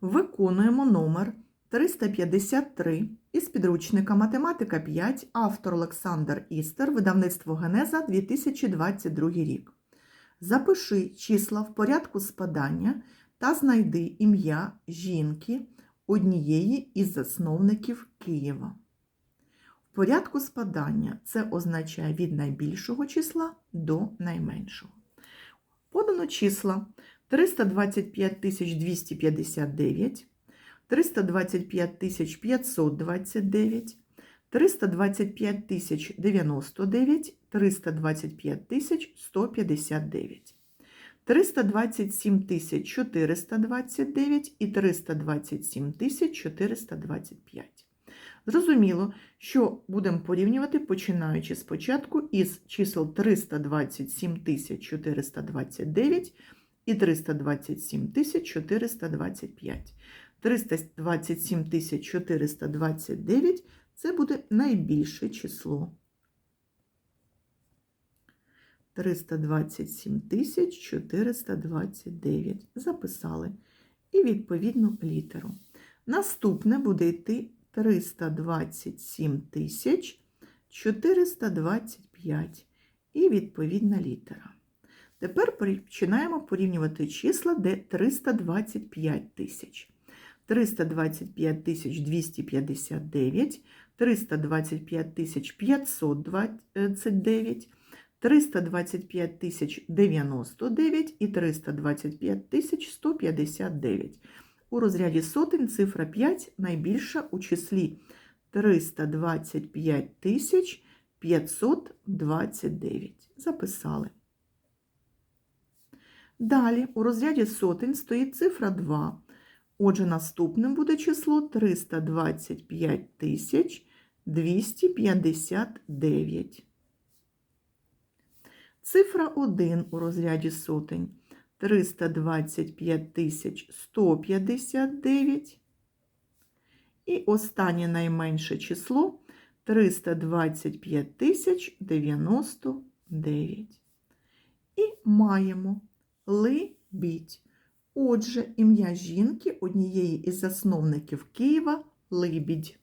Виконуємо номер 353 із підручника Математика 5, автор Олександр Істер, видавництво Генеза 2022 рік. Запиши числа в порядку спадання та знайди ім'я жінки однієї із засновників Києва. В порядку спадання це означає від найбільшого числа до найменшого. Подано числа 325 259, 325 529, 325 099, 325 159, 327 429 і 327 425. Зрозуміло, що будемо порівнювати, починаючи спочатку із чисел 327 429 і 327 425. 327 429 це буде найбільше число. 327 429 записали. І відповідну літеру. Наступне буде йти 327 425 і відповідна літера. Тепер починаємо порівнювати числа, де 325 тисяч. 325 тисяч 259, 325 529, 325 099 і 325 159. У розряді сотень цифра 5 найбільша у числі 325 тисяч 529. Записали. Далі у розряді сотень стоїть цифра 2. Отже, наступним буде число 325 259. Цифра 1 у розряді сотень 325 159. І останнє найменше число 325 099. І маємо Либідь. Отже, ім'я жінки однієї із засновників Києва Либідь.